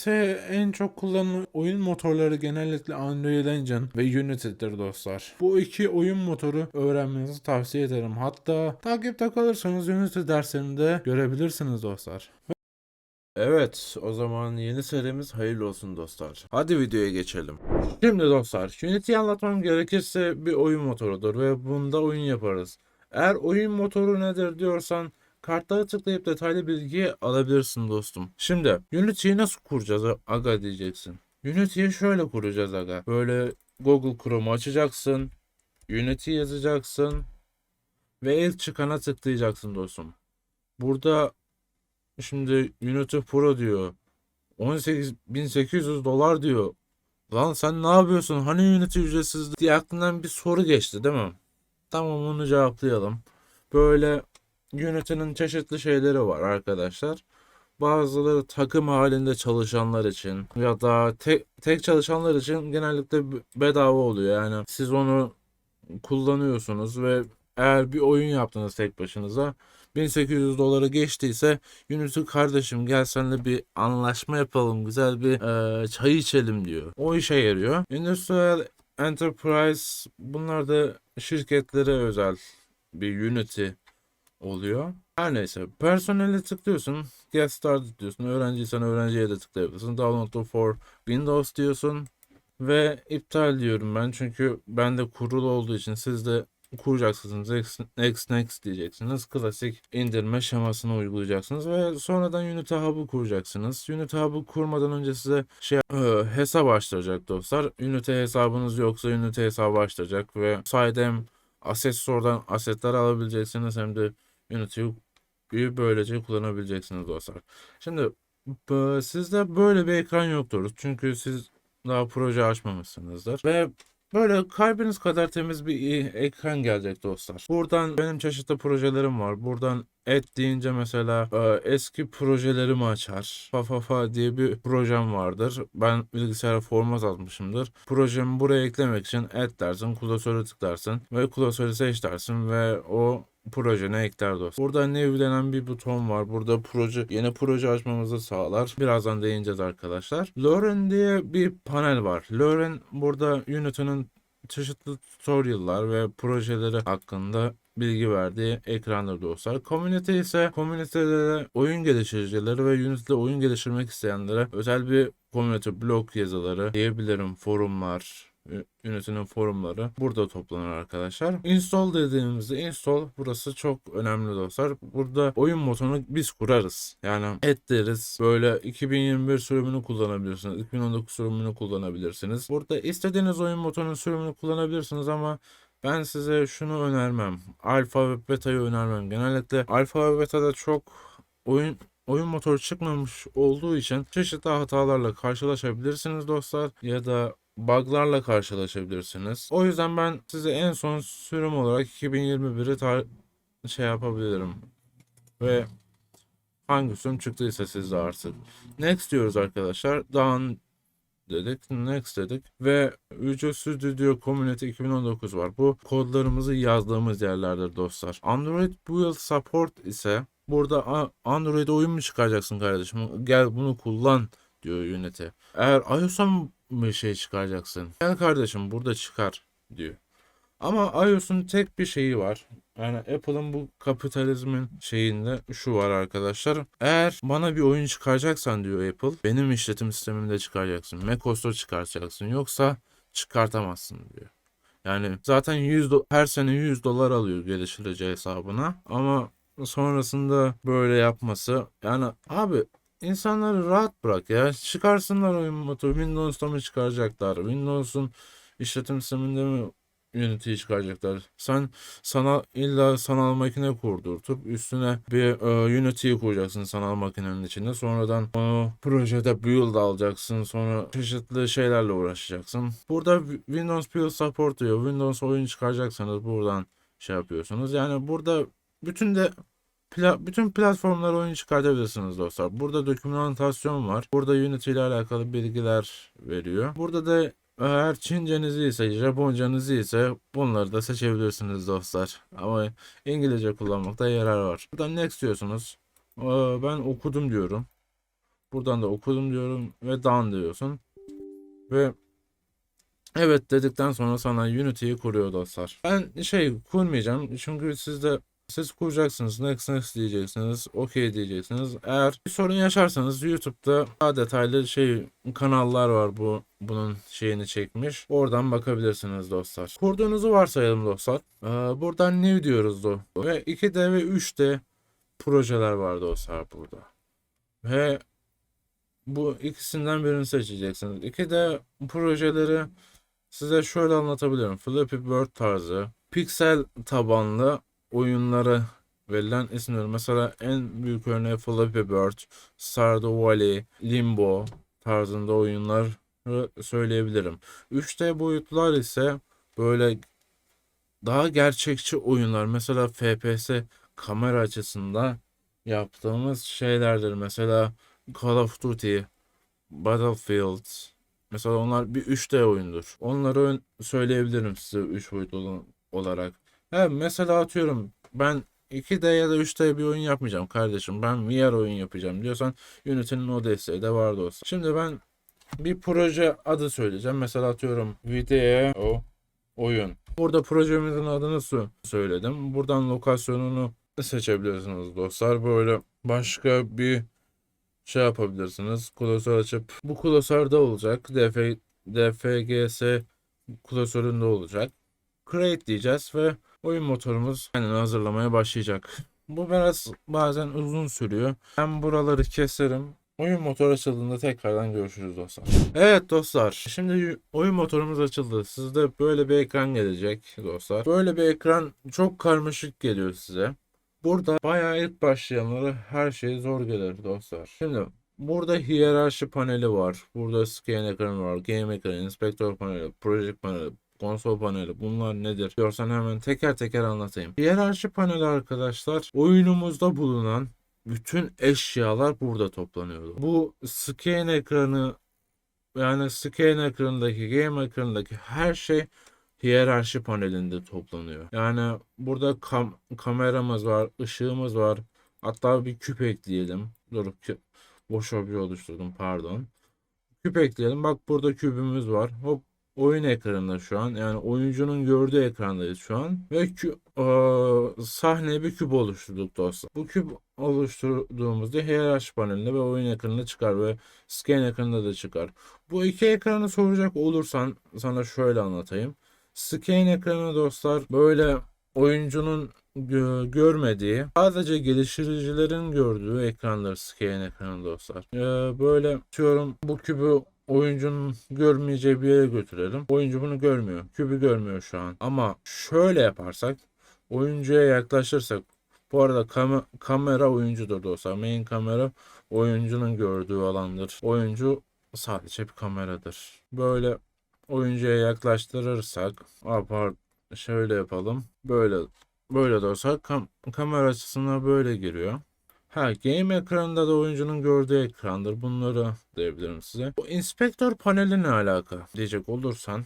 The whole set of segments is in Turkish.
ise en çok kullanılan oyun motorları genellikle Unreal Engine ve Unity'dir dostlar. Bu iki oyun motoru öğrenmenizi tavsiye ederim. Hatta takipte kalırsanız Unity derslerinde görebilirsiniz dostlar. Evet, o zaman yeni serimiz hayırlı olsun dostlar. Hadi videoya geçelim. Şimdi dostlar, Unity'yi anlatmam gerekirse bir oyun motorudur ve bunda oyun yaparız. Eğer oyun motoru nedir diyorsan kartlara tıklayıp detaylı bilgi alabilirsin dostum. Şimdi Unity'yi nasıl kuracağız aga diyeceksin. Unity'yi şöyle kuracağız aga. Böyle Google Chrome'u açacaksın. Unity yazacaksın. Ve ilk çıkana tıklayacaksın dostum. Burada Şimdi Unity Pro diyor. 18.800 dolar diyor. Lan sen ne yapıyorsun? Hani Unity ücretsiz diye aklından bir soru geçti değil mi? Tamam onu cevaplayalım. Böyle Unity'nin çeşitli şeyleri var arkadaşlar. Bazıları takım halinde çalışanlar için ya da tek, tek çalışanlar için genellikle bedava oluyor. Yani siz onu kullanıyorsunuz ve eğer bir oyun yaptınız tek başınıza 1800 doları geçtiyse Unity kardeşim gel seninle bir anlaşma yapalım güzel bir eee, çay içelim diyor. O işe yarıyor. Industrial Enterprise bunlar da şirketlere özel bir Unity oluyor. Her neyse personele tıklıyorsun. Get started diyorsun. Öğrenciysen öğrenciye de tıklayabilirsin. Download for Windows diyorsun. Ve iptal diyorum ben çünkü bende kurulu olduğu için siz de kuracaksınız. Next, next, next diyeceksiniz. Klasik indirme şemasını uygulayacaksınız ve sonradan Unity Hub'ı kuracaksınız. Unity Hub'ı kurmadan önce size şey e, hesap açtıracak dostlar. Unity hesabınız yoksa Unity hesabı açtıracak ve sayede hem Asset asetler alabileceksiniz hem de Unity'yi böylece kullanabileceksiniz dostlar. Şimdi sizde böyle bir ekran yoktur. Çünkü siz daha proje açmamışsınızdır. Ve böyle kalbiniz kadar temiz bir i- ekran gelecek dostlar. Buradan benim çeşitli projelerim var. Buradan et deyince mesela e, eski projelerimi açar. Fafafa diye bir projem vardır. Ben bilgisayara format atmışımdır. Projemi buraya eklemek için et dersin. Klasöre tıklarsın. Ve klasörü seç dersin ve o projene ekler dost. Burada new denen bir buton var. Burada proje yeni proje açmamızı sağlar. Birazdan değineceğiz arkadaşlar. Learn diye bir panel var. Learn burada Unity'nin çeşitli tutorial'lar ve projeleri hakkında bilgi verdiği ekrandır dostlar. Community ise community'de de oyun geliştiricileri ve Unity'de oyun geliştirmek isteyenlere özel bir community blog yazıları diyebilirim. Forumlar, Unity'nin forumları burada toplanır arkadaşlar. Install dediğimizde install burası çok önemli dostlar. Burada oyun motorunu biz kurarız. Yani et deriz. Böyle 2021 sürümünü kullanabilirsiniz. 2019 sürümünü kullanabilirsiniz. Burada istediğiniz oyun motorunun sürümünü kullanabilirsiniz ama ben size şunu önermem. Alfa ve beta'yı önermem. Genellikle alfa ve beta'da çok oyun oyun motoru çıkmamış olduğu için çeşitli hatalarla karşılaşabilirsiniz dostlar ya da bug'larla karşılaşabilirsiniz. O yüzden ben size en son sürüm olarak 2021'i tar- şey yapabilirim. Ve hangi sürüm çıktıysa sizde artık. Next diyoruz arkadaşlar. Down dedik. Next dedik. Ve ücretsiz Studio Community 2019 var. Bu kodlarımızı yazdığımız yerlerdir dostlar. Android Build Support ise burada "A- Android oyun mu çıkaracaksın kardeşim? Gel bunu kullan diyor Unity. Eğer iOS'a mı şey çıkaracaksın? Gel kardeşim burada çıkar diyor. Ama iOS'un tek bir şeyi var. Yani Apple'ın bu kapitalizmin şeyinde şu var arkadaşlar. Eğer bana bir oyun çıkaracaksan diyor Apple, benim işletim sistemimde çıkaracaksın. macOS'ta çıkaracaksın. Yoksa çıkartamazsın diyor. Yani zaten 100 do- her sene 100 dolar alıyor geliştirici hesabına. Ama sonrasında böyle yapması yani abi insanları rahat bırak ya. Çıkarsınlar oyun motoru. Windows'ta mı çıkaracaklar? Windows'un işletim sisteminde mi Unity'yi çıkaracaklar? Sen sana illa sanal makine kurdurtup üstüne bir e, Unity'yi kuracaksın sanal makinenin içinde. Sonradan o projede build alacaksın. Sonra çeşitli şeylerle uğraşacaksın. Burada Windows Build Support diyor. Windows oyun çıkaracaksanız buradan şey yapıyorsunuz. Yani burada bütün de Pla- bütün platformlara oyun çıkartabilirsiniz dostlar. Burada dokümantasyon var. Burada Unity ile alakalı bilgiler veriyor. Burada da eğer Çinceniz ise, Japoncanız ise bunları da seçebilirsiniz dostlar. Ama İngilizce kullanmakta yarar var. Buradan next diyorsunuz. Ee, Ben okudum diyorum. Buradan da okudum diyorum ve done diyorsun. Ve evet dedikten sonra sana Unity'yi kuruyor dostlar. Ben şey kurmayacağım çünkü siz de siz kuracaksınız. Next next diyeceksiniz. OK diyeceksiniz. Eğer bir sorun yaşarsanız YouTube'da daha detaylı şey kanallar var bu bunun şeyini çekmiş. Oradan bakabilirsiniz dostlar. Kurduğunuzu varsayalım dostlar. Ee, buradan new diyoruz do. Ve 2D ve 3D projeler var dostlar burada. Ve bu ikisinden birini seçeceksiniz. 2D projeleri size şöyle anlatabilirim. Flappy Bird tarzı, piksel tabanlı oyunlara verilen isimler. Mesela en büyük örneği Flappy Bird, Stardew Valley, Limbo tarzında oyunlar söyleyebilirim. 3D boyutlar ise böyle daha gerçekçi oyunlar. Mesela FPS kamera açısında yaptığımız şeylerdir. Mesela Call of Duty, Battlefield. Mesela onlar bir 3D oyundur. Onları söyleyebilirim size 3 boyutlu olarak. He, mesela atıyorum ben 2D ya da 3D bir oyun yapmayacağım kardeşim. Ben VR oyun yapacağım diyorsan Unity'nin o desteği de vardı olsa. Şimdi ben bir proje adı söyleyeceğim. Mesela atıyorum video oyun. Burada projemizin adını sö- söyledim. Buradan lokasyonunu seçebilirsiniz dostlar. Böyle başka bir şey yapabilirsiniz. Klasör açıp bu klasörde olacak. DF, DFGS klasöründe olacak. Create diyeceğiz ve oyun motorumuz kendini hazırlamaya başlayacak. Bu biraz bazen uzun sürüyor. Ben buraları keserim. Oyun motoru açıldığında tekrardan görüşürüz dostlar. Evet dostlar. Şimdi oyun motorumuz açıldı. Sizde böyle bir ekran gelecek dostlar. Böyle bir ekran çok karmaşık geliyor size. Burada bayağı ilk başlayanlara her şey zor gelir dostlar. Şimdi burada hiyerarşi paneli var. Burada scan ekranı var. Game ekranı, inspektör paneli, project paneli, konsol paneli bunlar nedir? Diyorsan hemen teker teker anlatayım. Hiyerarşi paneli arkadaşlar oyunumuzda bulunan bütün eşyalar burada toplanıyordu. Bu scan ekranı yani scan ekranındaki, game ekranındaki her şey hiyerarşi panelinde toplanıyor. Yani burada kam- kameramız var, ışığımız var. Hatta bir küp ekleyelim. Dur, boş obje oluşturdum pardon. Küp ekleyelim. Bak burada kübümüz var. Hop oyun ekranında şu an. Yani oyuncunun gördüğü ekrandayız şu an. Ve kü eee, sahneye bir küp oluşturduk dostlar. Bu küp oluşturduğumuzda hiyerarşi panelinde ve oyun ekranında çıkar ve scan ekranında da çıkar. Bu iki ekranı soracak olursan sana şöyle anlatayım. Scan ekranı dostlar böyle oyuncunun gö- görmediği sadece geliştiricilerin gördüğü ekranlar scan ekranı dostlar. Ee, böyle diyorum bu kübü oyuncunun görmeyeceği bir yere götürelim. Oyuncu bunu görmüyor. Kübü görmüyor şu an. Ama şöyle yaparsak oyuncuya yaklaşırsak bu arada kam- kamera oyuncudur dostlar. Main kamera oyuncunun gördüğü alandır. Oyuncu sadece bir kameradır. Böyle oyuncuya yaklaştırırsak apar şöyle yapalım. Böyle böyle de olsa kam- kamera açısına böyle giriyor. Ha game ekranında da oyuncunun gördüğü ekrandır. Bunları diyebilirim size. Bu inspektör paneli ne alaka diyecek olursan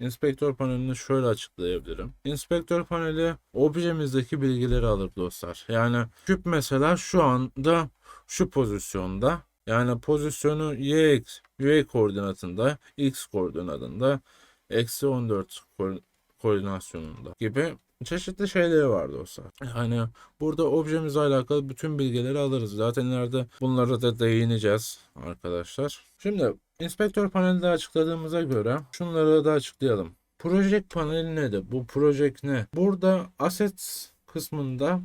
İnspektör panelini şöyle açıklayabilirim. İnspektör paneli objemizdeki bilgileri alır dostlar. Yani küp mesela şu anda şu pozisyonda. Yani pozisyonu y, y koordinatında, x koordinatında, eksi 14 ko- koordinasyonunda gibi çeşitli şeyleri var dostlar. Yani burada objemizle alakalı bütün bilgileri alırız. Zaten ileride bunlara da değineceğiz arkadaşlar. Şimdi inspektör panelde açıkladığımıza göre şunları da açıklayalım. Project paneli nedir? Bu project ne? Burada assets kısmında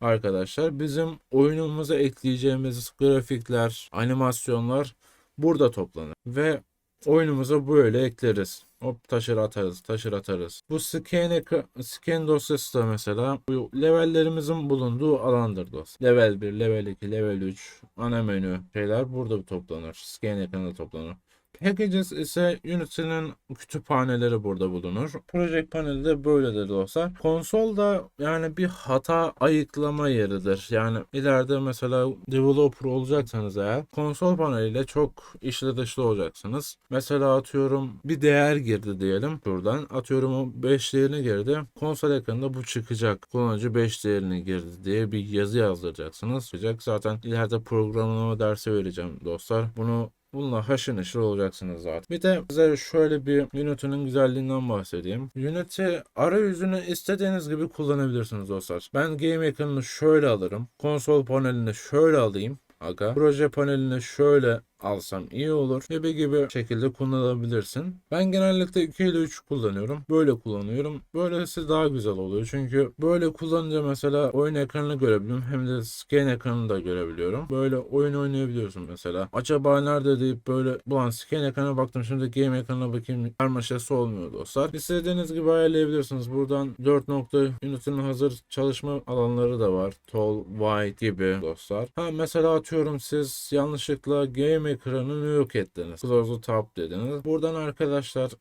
arkadaşlar bizim oyunumuza ekleyeceğimiz grafikler, animasyonlar burada toplanır. Ve oyunumuza böyle ekleriz. Hop taşır atarız, taşır atarız. Bu scan, scan dosyası da mesela bu levellerimizin bulunduğu alandır dost. Level 1, level 2, level 3, ana menü şeyler burada toplanır. Scan ekranında toplanır. Packages ise Unity'nin kütüphaneleri burada bulunur. Project paneli de böyledir dostlar. Konsol da yani bir hata ayıklama yeridir. Yani ileride mesela developer olacaksanız eğer konsol paneliyle çok işli dışlı olacaksınız. Mesela atıyorum bir değer girdi diyelim buradan. Atıyorum o 5 değerini girdi. Konsol ekranında bu çıkacak. Kullanıcı 5 değerini girdi diye bir yazı yazdıracaksınız. Zaten ileride programlama dersi vereceğim dostlar. Bunu Bununla haşır neşir olacaksınız zaten. Bir de size şöyle bir Unity'nin güzelliğinden bahsedeyim. Unity arayüzünü istediğiniz gibi kullanabilirsiniz dostlar. Ben game ekranını şöyle alırım. Konsol panelini şöyle alayım. Aga. Proje panelini şöyle alsam iyi olur gibi gibi şekilde kullanabilirsin. Ben genellikle 2 ile 3 kullanıyorum. Böyle kullanıyorum. Böylesi daha güzel oluyor. Çünkü böyle kullanınca mesela oyun ekranını görebiliyorum. Hem de scan ekranını da görebiliyorum. Böyle oyun oynayabiliyorsun mesela. Acaba nerede deyip böyle ulan scan ekrana baktım şimdi game ekranına bakayım karmaşası olmuyor dostlar. İstediğiniz gibi ayarlayabilirsiniz. Buradan 4 nokta Unity'nin hazır çalışma alanları da var. Tall, wide gibi dostlar. Ha mesela atıyorum siz yanlışlıkla game ekranını yok ettiniz. Close the top dediniz. Buradan arkadaşlar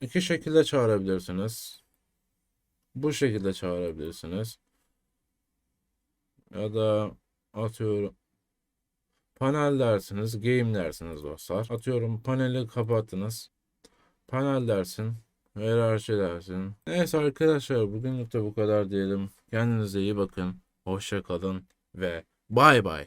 iki şekilde çağırabilirsiniz. Bu şekilde çağırabilirsiniz. Ya da atıyorum panel dersiniz, game dersiniz dostlar. Atıyorum paneli kapattınız. Panel dersin, hiyerarşi dersin. Neyse arkadaşlar bugünlük de bu kadar diyelim. Kendinize iyi bakın. Hoşça kalın ve bay bay.